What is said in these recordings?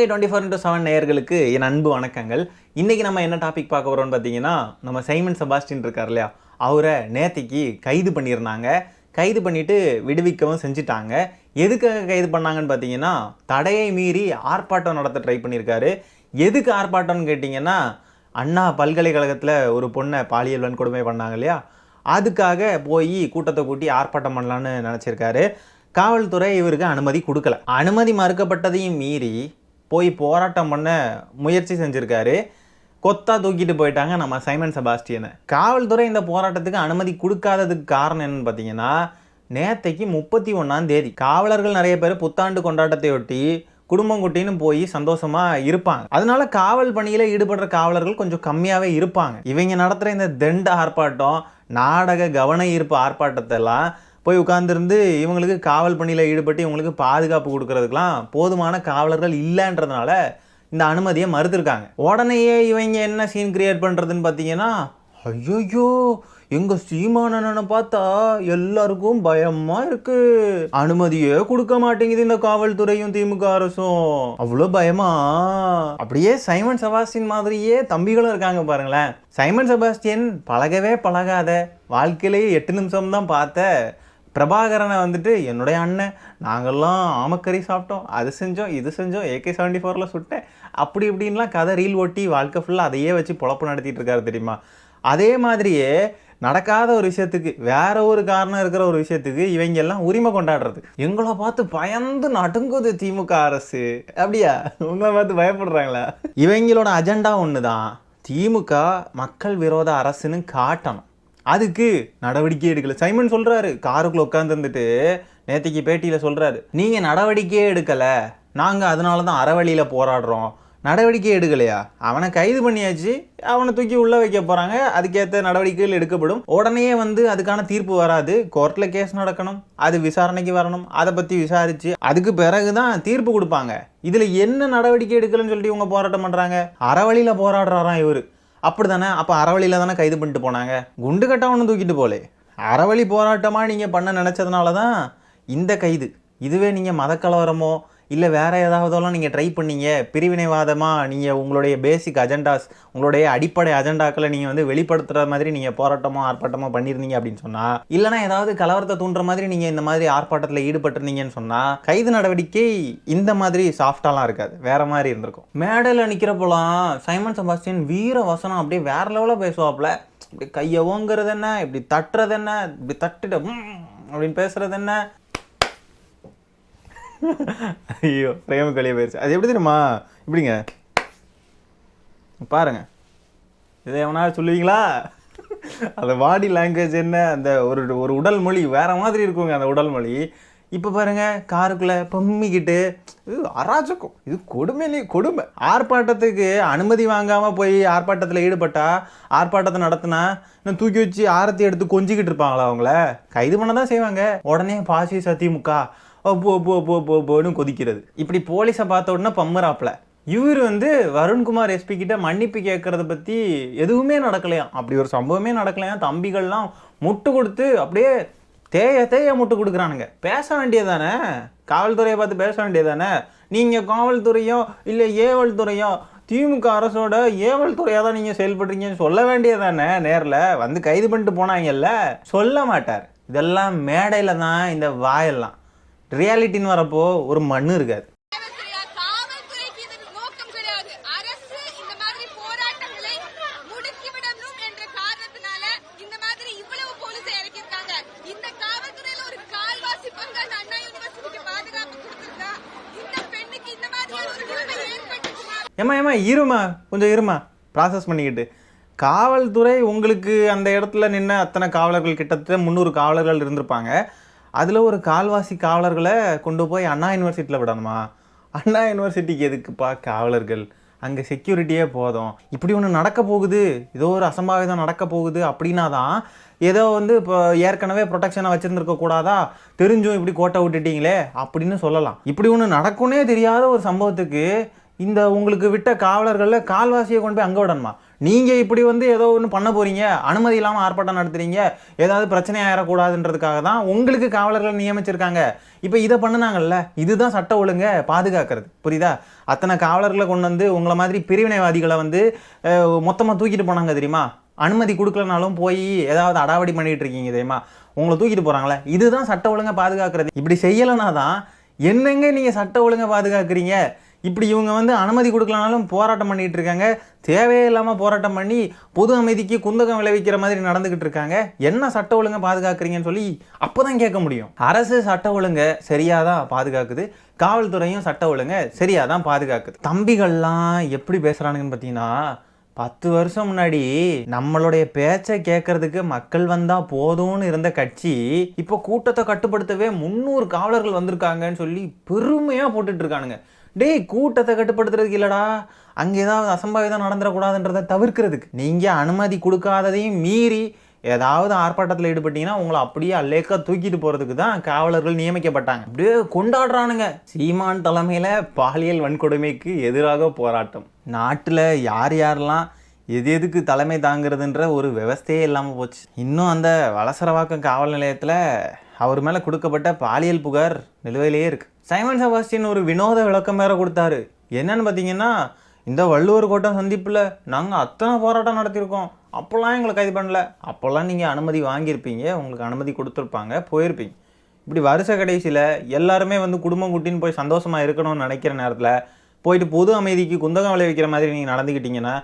சிவகை twenty four into seven நேயர்களுக்கு என் அன்பு வணக்கங்கள். இன்றைக்கி நம்ம என்ன டாபிக் பார்க்க போகிறோம்னு பார்த்தீங்கன்னா நம்ம சைமன் செபாஸ்டின் இருக்கார் இல்லையா? அவரை நேத்திக்கு கைது பண்ணியிருந்தாங்க. கைது பண்ணிவிட்டு விடுவிக்கவும் செஞ்சுட்டாங்க. எதுக்காக கைது பண்ணாங்கன்னு பார்த்தீங்கன்னா தடையை மீறி ஆர்ப்பாட்டம் நடத்த ட்ரை பண்ணியிருக்காரு. எதுக்கு ஆர்ப்பாட்டம்னு கேட்டிங்கன்னா அண்ணா பல்கலைக்கழகத்தில் ஒரு பொண்ணை பாலியல் வன்கொடுமை பண்ணாங்க இல்லையா? அதுக்காக போய் கூட்டத்தை கூட்டி ஆர்ப்பாட்டம் பண்ணலான்னு நினச்சிருக்காரு. காவல்துறை இவருக்கு அனுமதி கொடுக்கல. அனுமதி மறுக்கப்பட்டதையும் மீறி போய் போராட்டம் பண்ண முயற்சி செஞ்சுருக்காரு. கொத்தா தூக்கிட்டு போயிட்டாங்க நம்ம சைமன் செபாஸ்டியனை. காவல்துறை இந்த போராட்டத்துக்கு அனுமதி கொடுக்காததுக்கு காரணம் என்னன்னு பார்த்தீங்கன்னா நேத்தைக்கு முப்பத்தி ஒன்றாம் தேதி காவலர்கள் நிறைய பேர் புத்தாண்டு கொண்டாட்டத்தையொட்டி குடும்பம் குட்டின்னு போய் சந்தோஷமாக இருப்பாங்க. அதனால காவல் பணியில் ஈடுபடுற காவலர்கள் கொஞ்சம் கம்மியாகவே இருப்பாங்க. இவங்க நடத்துகிற இந்த தெண்ட ஆர்ப்பாட்டம் நாடக கவன ஈர்ப்பு ஆர்ப்பாட்டத்தை எல்லாம் போய் உட்காந்துருந்து இவங்களுக்கு காவல் பணியில் ஈடுபட்டு இவங்களுக்கு பாதுகாப்பு கொடுக்கறதுக்கெலாம் போதுமான காவலர்கள் இல்லைன்றதுனால இந்த அனுமதியை மறுத்துருக்காங்க. உடனேயே இவங்க என்ன சீன் கிரியேட் பண்ணுறதுன்னு பார்த்தீங்கன்னா ஐயோயோ எங்கள் சீமானனை பார்த்தா எல்லாருக்கும் பயமாக இருக்கு. அனுமதியே கொடுக்க மாட்டேங்குது இந்த காவல்துறையும் திமுக அரசும். அவ்வளோ பயமா? அப்படியே சைமன் செபாஸ்டின் மாதிரியே தம்பிகளும் இருக்காங்க பாருங்களேன். சைமன் செபாஸ்டியன் பழகவே பழகாத வாழ்க்கையிலேயே எட்டு நிமிஷம் தான் பார்த்த பிரபாகரனை வந்துட்டு என்னுடைய அண்ணன் நாங்கள்லாம் ஆமக்கறி சாப்பிட்டோம். அது செஞ்சோம் இது செஞ்சோம் ஏகே செவன்டி ஃபோரில் சுட்டேன். அப்படி இப்படின்லாம் கதை ரீல் ஓட்டி வாழ்க்கை ஃபுல்லாக அதையே வச்சு பொழப்பு நடத்திட்டு இருக்காரு தெரியுமா? அதே மாதிரியே நடக்காத ஒரு விஷயத்துக்கு வேற ஒரு காரணம் இருக்கிற ஒரு விஷயத்துக்கு இவங்க எல்லாம் உரிமை கொண்டாடுறது. எங்களை பார்த்து பயந்து நடுங்குது திமுக அரசு. அப்படியா? உங்களை பார்த்து பயப்படுறாங்களா? இவங்களோட அஜெண்டா ஒன்று தான் திமுக மக்கள் விரோத அரசுன்னு காட்டணும். அதுக்கு நடவடிக்கை எடுக்கல. சைமன் சொல்கிறாரு காருக்குள்ள உட்காந்துருந்துட்டு நேத்திக்கு பேட்டியில் சொல்கிறாரு நீங்கள் நடவடிக்கையே எடுக்கலை. நாங்கள் அதனால தான் அறவழியில் போராடுறோம். நடவடிக்கை எடுக்கலையா? அவனை கைது பண்ணியாச்சு. அவனை தூக்கி உள்ளே வைக்க போகிறாங்க அதுக்கேற்ற நடவடிக்கைகள் எடுக்கப்படும். உடனே வந்து அதுக்கான தீர்ப்பு வராது. கோர்ட்டில் கேஸ் நடக்கணும். அது விசாரணைக்கு வரணும். அதை பற்றி விசாரிச்சு அதுக்கு பிறகு தான் தீர்ப்பு கொடுப்பாங்க. இதில் என்ன நடவடிக்கை எடுக்கலன்னு சொல்லிட்டு இவங்க போராட்டம் பண்ணுறாங்க அறவழியில் போராடுறாராம் இவர். அப்படி தானே அப்போ அறவழியில் தானே கைது பண்ணிட்டு போனாங்க? குண்டு கட்ட ஒன்று தூக்கிட்டு போலே. அறவழி போராட்டமாக நீங்கள் பண்ண நினச்சதுனால தான் இந்த கைது. இதுவே நீங்கள் மதக்கலவரமோ இல்லை வேறு ஏதாவதெல்லாம் நீங்கள் ட்ரை பண்ணீங்க பிரிவினைவாதமாக நீங்கள் உங்களுடைய பேசிக் அஜெண்டாஸ் உங்களுடைய அடிப்படை அஜெண்டாக்களை நீங்கள் வந்து வெளிப்படுத்துகிற மாதிரி நீங்கள் போராட்டமோ ஆர்ப்பாட்டமோ பண்ணியிருந்தீங்க அப்படின்னு சொன்னால் இல்லைனா ஏதாவது கலவரத்தை தூண்டுற மாதிரி நீங்கள் இந்த மாதிரி ஆர்ப்பாட்டத்தில் ஈடுபட்டிருந்தீங்கன்னு சொன்னால் கைது நடவடிக்கை இந்த மாதிரி சாஃப்டாலாம் இருக்காது. வேறு மாதிரி இருந்திருக்கும். மேடையில் நிற்கிறப்போலாம் சைமன் சபாஸ்டின் வீர வசனம் அப்படியே வேறு லெவலில் பேசுவாப்புல இப்படி கையை ஓங்குறது என்ன இப்படி தட்டுறது என்ன இப்படி தட்டுட்டு அப்படின்னு பேசுறது என்ன ஐயோ பிரேம கழிய போயிருச்சு அது எப்படி தெரியுமா? இப்படிங்க. பாருங்க. இதை எவனா சொல்லுவீங்களா? அந்த பாடி லாங்குவேஜ் என்ன அந்த ஒரு ஒரு உடல் மொழி வேற மாதிரி இருக்குங்க அந்த உடல் மொழி. இப்போ பாருங்க காருக்குள்ளே பம்மிக்கிட்டு இது அராஜகம். இது கொடுமையிலே கொடுமை. ஆர்ப்பாட்டத்துக்கு அனுமதி வாங்காமல் போய் ஆர்ப்பாட்டத்தில் ஈடுபட்டா ஆர்ப்பாட்டத்தை நடத்தினா இன்னும் தூக்கி வச்சு ஆரத்தி எடுத்து கொஞ்சிக்கிட்டு இருப்பாங்களா அவங்கள? கைது பண்ண தான் செய்வாங்க. உடனே பாசி சதிமுக. போ போ போ போ போன்னு கொதிக்கிறது. இப்படி போலீஸை பார்த்த உடனே பம்மராப்பில் இவர் வந்து வருண்குமார் எஸ்பி கிட்ட மன்னிப்பு கேட்கறத பற்றி எதுவுமே நடக்கலையாம் அப்படி ஒரு சம்பவமே நடக்கலையாம் தம்பிகள்லாம் முட்டு கொடுத்து அப்படியே தேய தேய முட்டு கொடுக்குறானுங்க. பேச வேண்டியதானே காவல்துறையை பார்த்து பேச வேண்டியதானே நீங்கள் காவல்துறையோ இல்லை ஏவல் துறையோ திமுக அரசோட ஏவல் துறையாக தான் நீங்கள் செயல்படுறீங்கன்னு சொல்ல வேண்டியதானே நேரில்? வந்து கைது பண்ணிட்டு போனாங்கல்ல? சொல்ல மாட்டார். இதெல்லாம் மேடையில் தான் இந்த வாயெல்லாம். ரியாலிட்டின்னு வரப்போ ஒரு மண்ணு இருக்காது. ஏமா ஏமா இருமா கொஞ்சம் இருமா ப்ராசஸ் பண்ணிக்கிட்டு. காவல்துறை உங்களுக்கு அந்த இடத்துல நின்று அத்தனை காவலர்கள் கிட்டத்தட்ட முந்நூறு காவலர்கள் இருந்திருப்பாங்க. அதில் ஒரு கால்வாசி காவலர்களை கொண்டு போய் அண்ணா யூனிவர்சிட்டியில் விடணுமா? அண்ணா யூனிவர்சிட்டிக்கு எதுக்குப்பா காவலர்கள்? அங்கே செக்யூரிட்டியே போதும். இப்படி ஒன்று நடக்க போகுது. ஏதோ ஒரு அசம்பாவிதம் நடக்க போகுது அப்படின்னா தான் ஏதோ வந்து இப்போ ஏற்கனவே ப்ரொடெக்ஷனை வச்சுருந்துருக்க கூடாதா? தெரிஞ்சும் இப்படி கோட்டை விட்டுட்டீங்களே அப்படின்னு சொல்லலாம். இப்படி ஒன்று நடக்கும்னே தெரியாத ஒரு சம்பவத்துக்கு இந்த உங்களுக்கு விட்ட காவலர்களில் கால்வாசியை கொண்டு போய் அங்கே விடணுமா? நீங்கள் இப்படி வந்து ஏதோ ஒன்று பண்ண போறீங்க அனுமதி இல்லாமல் ஆர்ப்பாட்டம் நடத்துறீங்க ஏதாவது பிரச்சனை ஆயிடக்கூடாதுன்றதுக்காக தான் உங்களுக்கு காவலர்கள் நியமிச்சிருக்காங்க. இப்போ இதை பண்ணுனாங்கல்ல இதுதான் சட்ட ஒழுங்கை பாதுகாக்கிறது. புரியுதா? அத்தனை காவலர்களை கொண்டு வந்து உங்களை மாதிரி பிரிவினைவாதிகளை வந்து மொத்தமாக தூக்கிட்டு போனாங்க தெரியுமா? அனுமதி கொடுக்கலனாலும் போய் ஏதாவது அடாவடி பண்ணிகிட்டு இருக்கீங்க தெரியுமா? உங்களை தூக்கிட்டு போகிறாங்களே இதுதான் சட்ட ஒழுங்கை பாதுகாக்கிறது. இப்படி செய்யலைனா தான் என்னங்க நீங்கள் சட்ட ஒழுங்கை பாதுகாக்கிறீங்க? இப்படி இவங்க வந்து அனுமதி கொடுக்கலனாலும் போராட்டம் பண்ணிட்டு இருக்காங்க. தேவையே இல்லாமல் போராட்டம் பண்ணி பொது அமைதிக்கு குந்தகம் விளைவிக்கிற மாதிரி நடந்துக்கிட்டு இருக்காங்க. என்ன சட்ட ஒழுங்கை பாதுகாக்கிறீங்கன்னு சொல்லி அப்போ தான் கேட்க முடியும். அரசு சட்ட ஒழுங்கை சரியாக தான் பாதுகாக்குது. காவல்துறையும் சட்ட ஒழுங்கை சரியாக தான் பாதுகாக்குது. தம்பிகள்லாம் எப்படி பேசுகிறானுங்கன்னு பார்த்தீங்கன்னா பத்து வருஷம் முன்னாடி நம்மளுடைய பேச்சை கேட்கறதுக்கு மக்கள் வந்தா போதும்னு இருந்த கட்சி இப்போ கூட்டத்தை கட்டுப்படுத்தவே முந்நூறு காவலர்கள் வந்திருக்காங்கன்னு சொல்லி பெருமையாக போட்டுட்டு இருக்கானுங்க. டேய் கூட்டத்தை கட்டுப்படுத்துறதுக்கு இல்லைடா. அங்கே ஏதாவது அசம்பாவிதம் நடந்துடக்கூடாதுன்றதை தவிர்க்கிறதுக்கு. நீங்கள் அனுமதி கொடுக்காததையும் மீறி ஏதாவது ஆர்ப்பாட்டத்தில் ஈடுபட்டீங்கன்னா உங்களை அப்படியே அல்லேக்கா தூக்கிட்டு போகிறதுக்கு தான் காவலர்கள் நியமிக்கப்பட்டாங்க. அப்படியே கொண்டாடுறானுங்க. சீமான் தலைமையில் பாலியல் வன்கொடுமைக்கு எதிராக போராட்டம். நாட்டில் யார் யாரெல்லாம் எது எதுக்கு தலைமை தாங்கிறதுன்ற ஒரு விவஸ்தையே இல்லாமல் போச்சு. இன்னும் அந்த வலசரவாக்கம் காவல் நிலையத்தில் அவர் மேலே கொடுக்கப்பட்ட பாலியல் புகார் நிலுவையிலேயே இருக்கு. சைமன் செபாஸ்டின் ஒரு வினோத விளக்கம் வேற கொடுத்தாரு. என்னன்னு பார்த்தீங்கன்னா இந்த வள்ளுவர் கோட்டம் சந்திப்பில் நாங்கள் அத்தனை போராட்டம் நடத்தியிருக்கோம். அப்போல்லாம் எங்களை கைது பண்ணல. அப்போல்லாம் நீங்கள் அனுமதி வாங்கியிருப்பீங்க. உங்களுக்கு அனுமதி கொடுத்துருப்பாங்க. போயிருப்பீங்க. இப்படி வருஷ கடைசியில் எல்லாருமே வந்து குடும்பம் குட்டின்னு போய் சந்தோஷமாக இருக்கணும்னு நினைக்கிற நேரத்தில் போயிட்டு பொது அமைதிக்கு குந்தகம் விளைவிக்கிற மாதிரி நீங்கள் நடந்துக்கிட்டிங்கன்னா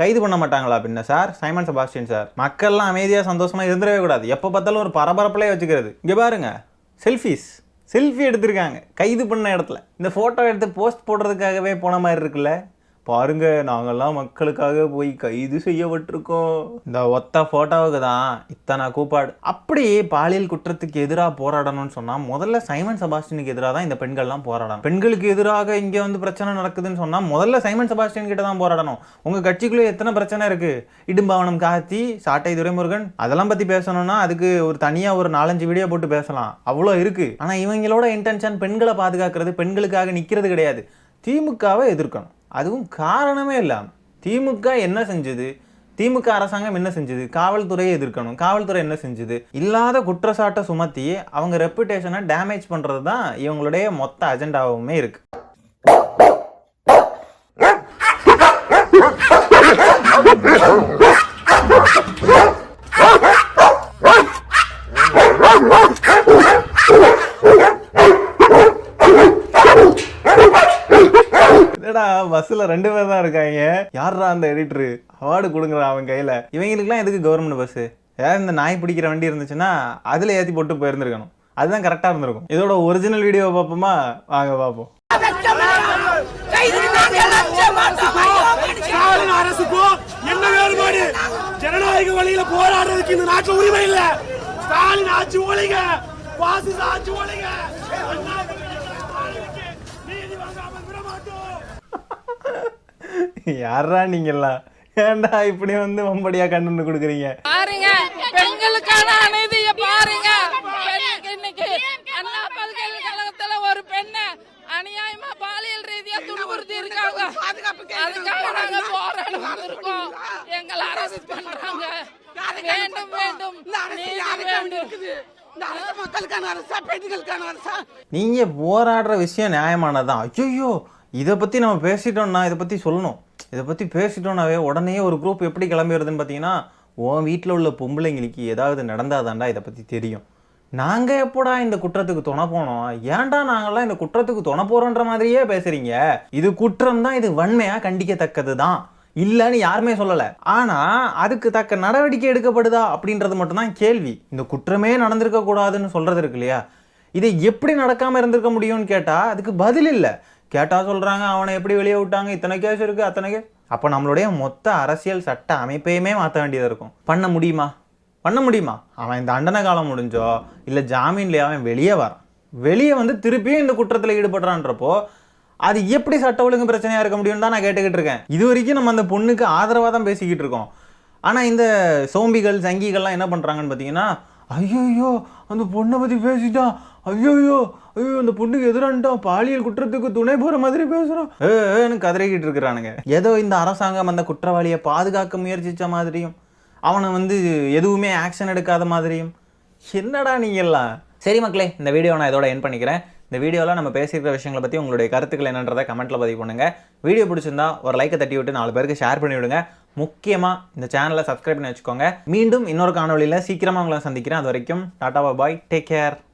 கைது பண்ண மாட்டாங்களா பின்ன சார்? Simon Sebastian sir. மக்கள்லாம் அமைதியாக சந்தோஷமாக இருந்துடவே கூடாது. எப்போ பார்த்தாலும் ஒரு பரபரப்பிலே வச்சுக்கிறது. இங்கே பாருங்கள் செல்ஃபீஸ் செல்ஃபி எடுத்திருக்காங்க. கைது பண்ண இடத்துல. இந்த ஃபோட்டோ எடுத்து போஸ்ட் போடுறதுக்காகவே போன மாதிரி இருக்குல்ல? பாருங்க நாங்கள்லாம் மக்களுக்காக போய் கைது செய்யப்பட்டிருக்கோம். இந்த ஒத்த போட்டோவுக்கு தான் இத்தனை கூப்பாடு. அப்படி பாலியல் குற்றத்துக்கு எதிராக போராடணும்னு சொன்னால் முதல்ல சைமன் செபாஸ்டினுக்கு எதிராக தான் இந்த பெண்கள்லாம் போராடணும். பெண்களுக்கு எதிராக இங்கே வந்து பிரச்சனை நடக்குதுன்னு சொன்னால் முதல்ல சைமன் செபாஸ்டின் கிட்ட தான் போராடணும். உங்கள் கட்சிக்குள்ளே எத்தனை பிரச்சனை இருக்குது இடும்பாவனம் காத்தி சாட்டை துரைமுருகன் அதெல்லாம் பற்றி பேசணும்னா அதுக்கு ஒரு தனியாக ஒரு நாலஞ்சு வீடியோ போட்டு பேசலாம். அவ்வளோ இருக்குது ஆனால் இவங்களோட இன்டென்ஷன் பெண்களை பாதுகாக்கிறது பெண்களுக்காக நிற்கிறது கிடையாது. திமுகவை எதிர்க்கணும். அதுவும் காரணமே இல்லாமல் திமுக என்ன செஞ்சது? திமுக அரசாங்கம் என்ன செஞ்சது? காவல்துறையை எதிர்க்கணும். காவல்துறை என்ன செஞ்சது? இல்லாத குற்றச்சாட்டை சுமத்தி அவங்க ரெப்புடேஷனை டேமேஜ் பண்ணுறது தான் இவங்களுடைய மொத்த அஜெண்டாவுமே இருக்கு. Oh பஸ்ஸில் ரெண்டு பேர் தான் இருக்காங்க. யார்ரா அந்த எடிட்ரு அவார்டு கொடுங்குறா அவன் கையில். இவங்களுக்குலாம் எதுக்கு கவர்மெண்ட் பஸ்ஸு ஏதாவது இந்த நாய் பிடிக்கிற வண்டி இருந்துச்சுன்னா அதில் ஏற்றி போட்டு போயிருந்துருக்கணும். அதுதான் கரெக்டாக இருந்திருக்கும். இதோட ஒரிஜினல் வீடியோ பார்ப்போமா? வாங்க பார்ப்போம். ஸ்டாலின் அரசுக்கும் என்ன வேறுபாடு? ஜனநாயக வழியில போராடுறதுக்கு இந்த உரிமை ஸ்டாலின் ஆட்சி ஒழிங்க பாசிச ஆட்சி ஒழிங்க நீதி வாங்காமல் விட மாட்டோம். யாரா நீங்கெல்லாம்? ஏன்டா இப்படி வந்து வம்படியா கண்டு கொடுக்குறீங்க? பாருங்க பெண்களுக்கான அநீதியை பாருங்க. இன்னைக்கு அண்ணா பல்கலைக்கழகத்துல ஒரு பெண்ணை அநியாயமா பாலியல் ரீதியா துன்புறுத்தி இருக்காங்க. அதுக்காக நாங்க போராட வந்திருக்கோம். எங்களை அரெஸ்ட் பண்றாங்க. வேண்டும் வேண்டும். வேண்டும். அரசா அரசா நீங்க போராடுற விஷயம் நியாயமானதான் ஐயோ இதை பத்தி நம்ம பேசிட்டோம்னா இதை பத்தி சொல்லணும். இதை பற்றி பேசிட்டோனாவே உடனே ஒரு குரூப் எப்படி கிளம்பிடுதுன்னு பார்த்தீங்கன்னா உன் வீட்டில் உள்ள பொம்பளைங்களுக்கு ஏதாவது நடந்தாதாண்டா இதை பற்றி தெரியும். நாங்கள் எப்போடா இந்த குற்றத்துக்கு துணை போனோம்? ஏன்டா நாங்களாம் இந்த குற்றத்துக்கு துணை போகிறோன்ற மாதிரியே பேசுகிறீங்க இது குற்றம் தான் இது வன்மையாக கண்டிக்கத்தக்கது தான் இல்லைன்னு யாருமே சொல்லலை. ஆனால் அதுக்கு தக்க நடவடிக்கை எடுக்கப்படுதா அப்படின்றது மட்டும்தான் கேள்வி. இந்த குற்றமே நடந்திருக்க கூடாதுன்னு இருக்கு இல்லையா? இதை எப்படி நடக்காமல் இருந்திருக்க முடியும்னு கேட்டால் அதுக்கு பதில் இல்லை. கேட்டால் சொல்கிறாங்க அவனை எப்படி வெளியே விட்டாங்க இத்தனை கேஸ் இருக்குது அத்தனை கேஸ் அப்போ நம்மளுடைய மொத்த அரசியல் சட்ட அமைப்பையுமே மாற்ற வேண்டியதாக இருக்கும். பண்ண முடியுமா? பண்ண முடியுமா? அவன் இந்த அண்டன காலம் முடிஞ்சோ இல்லை ஜாமீன்லேயே அவன் வெளியே வரான். வெளியே வந்து திருப்பியும் இந்த குற்றத்தில் ஈடுபடுறான்றப்போ அது எப்படி சட்ட ஒழுங்கு பிரச்சனையாக இருக்க முடியும்னு தான் நான் கேட்டுக்கிட்டு இருக்கேன். இது வரைக்கும் நம்ம அந்த பொண்ணுக்கு ஆதரவாக தான் பேசிக்கிட்டு இருக்கோம். ஆனால் இந்த சோம்பிகள் சங்கிகள்லாம் என்ன பண்ணுறாங்கன்னு பார்த்தீங்கன்னா ஐயோ அந்த பொண்ணை பற்றி பேசிட்டா ஐயோ ஐயோ இந்த பொண்ணுக்கு எதிரான்ட்டான் பாலியல் குற்றத்துக்கு துணை போற மாதிரி பேசுறான். ஏன்னு கதறிக்கிட்டு இருக்கிறானுங்க. ஏதோ இந்த அரசாங்கம் அந்த குற்றவாளியை பாதுகாக்க முயற்சிச்ச மாதிரியும் அவனை வந்து எதுவுமே ஆக்ஷன் எடுக்காத மாதிரியும். என்னடா நீங்கள்லாம் சரி மக்களே இந்த வீடியோ நான் இதோட என் பண்ணிக்கிறேன். இந்த வீடியோவில் நம்ம பேசியிருக்கிற விஷயங்களை பற்றி உங்களுடைய கருத்துக்கள் என்னன்றதை கமெண்ட்டில் பதிவு பண்ணுங்கள் வீடியோ பிடிச்சிருந்தா ஒரு லைக்கை தட்டி விட்டு நாலு பேருக்கு ஷேர் பண்ணி விடுங்க. முக்கியமாக இந்த சேனலை சப்ஸ்கிரைப் பண்ணி வச்சுக்கோங்க. மீண்டும் இன்னொரு காணொலியில் சீக்கிரமாக உங்களை சந்திக்கிறேன். அது வரைக்கும் டாடா பாய் டேக் கேர்